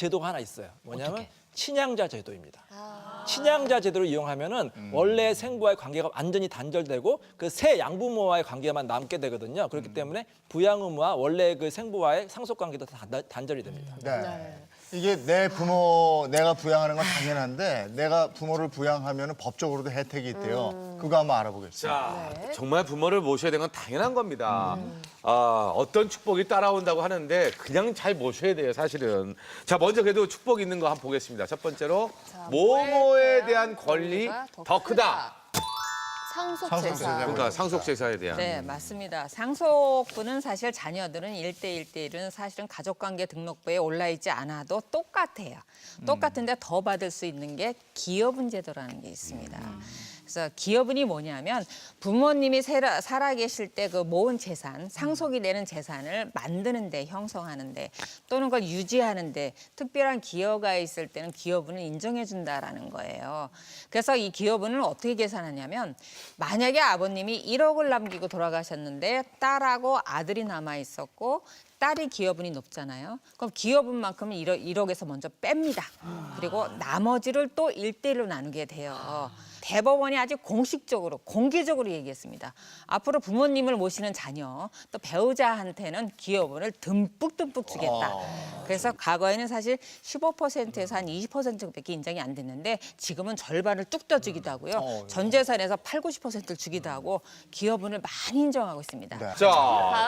제도가 하나 있어요. 뭐냐면 친양자 제도입니다. 친양자 제도를 이용하면은 원래 생부와의 관계가 완전히 단절되고 그 새 양부모와의 관계만 남게 되거든요. 그렇기 때문에 부양 의무와 원래 그 생부와의 상속 관계도 다 단- 단절이 됩니다. 네. 이게 내 부모 내가 부양하는 건 당연한데 내가 부모를 부양하면 법적으로도 혜택이 있대요. 그거 한번 알아보겠습니다. 자, 정말 부모를 모셔야 되는 건 당연한 겁니다. 아, 어떤 축복이 따라온다고 하는데 그냥 잘 모셔야 돼요, 사실은. 자, 먼저 그래도 축복 있는 거 한번 보겠습니다. 첫 번째로 모모에 대한 권리 더 크다. 상속재산. 그러니까 상속재산에 대한. 네, 맞습니다. 상속분은 사실 자녀들은 일대일대일은 사실은 가족관계 등록부에 올라 있지 않아도 똑같아요. 똑같은데 더 받을 수 있는 게 기여분 제도라는 게 있습니다. 그래서 기여분이 뭐냐면 부모님이 살아, 살아 계실 때 그 모은 재산, 상속이 되는 재산을 만드는데 형성하는데 또는 그걸 유지하는데 특별한 기여가 있을 때는 기여분을 인정해 준다라는 거예요. 그래서 이 기여분을 어떻게 계산하냐면 만약에 아버님이 1억을 남기고 돌아가셨는데 딸하고 아들이 남아 있었고 딸이 기여분이 높잖아요. 그럼 기여분만큼은 1억, 1억에서 먼저 뺍니다. 그리고 나머지를 또 1대1로 나누게 돼요. 대법원이 아주 공식적으로 공개적으로 얘기했습니다. 앞으로 부모님을 모시는 자녀 또 배우자한테는 기여분을 듬뿍듬뿍 주겠다. 그래서 과거에는 사실 15%에서 한 20%밖에 인정이 안 됐는데 지금은 절반을 뚝 떠주기도 하고요. 전 재산에서 8, 90%를 주기도 하고 기여분을 많이 인정하고 있습니다. 네. 자,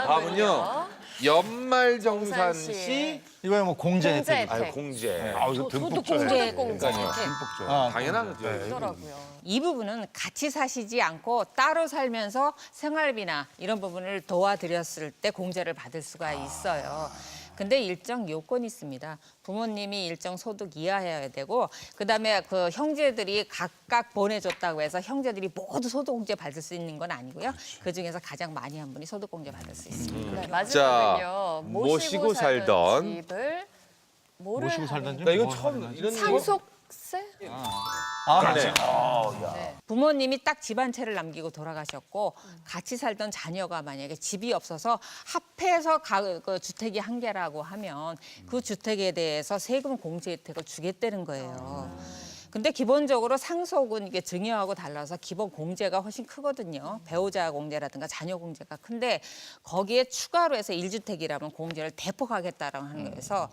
다음은요. 연말 정산 정산 씨. 시 이거야 뭐 공제 공제 혜택. 아유, 공제. 아, 이거 듬뿍 줘야 공제, 돼. 공제. 그러니까요. 당연한 거죠. 있더라고요. 이 부분은 같이 사시지 않고 따로 살면서 생활비나 이런 부분을 도와드렸을 때 공제를 받을 수가 있어요. 근데 일정 요건이 있습니다. 부모님이 일정 소득 이하여야 되고 그다음에 그 형제들이 각각 보내줬다고 해서 형제들이 모두 소득 공제 받을 수 있는 건 아니고요. 그 중에서 가장 많이 한 분이 소득 공제 받을 수 있습니다. 네, 마지막은요. 모시고, 모시고 살던, 살던 집을 모시고 살던 집? 나 이거 뭐 처음 하는 이런 상속세? 아, 네. 부모님이 딱 집안 채를 남기고 돌아가셨고 같이 살던 자녀가 만약에 집이 없어서 합해서 가, 그 주택이 한 개라고 하면 그 주택에 대해서 세금 공제 혜택을 주겠다는 거예요. 근데 기본적으로 상속은 이게 증여하고 달라서 기본 공제가 훨씬 크거든요. 배우자 공제라든가 자녀 공제가 큰데 거기에 추가로 해서 일주택이라면 공제를 대폭 하겠다라고 하는 거에서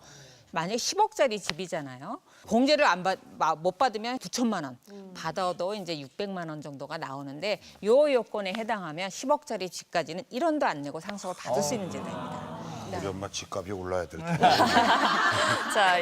만약에 10억짜리 집이잖아요. 공제를 안 받, 못 받으면 9천만 원, 받아도 이제 600만 원 정도가 나오는데 요 요건에 해당하면 10억짜리 집까지는 1원도 안 내고 상속을 받을 수 있는 제도입니다. 우리 네. 엄마 집값이 올라야 될 텐데. 자.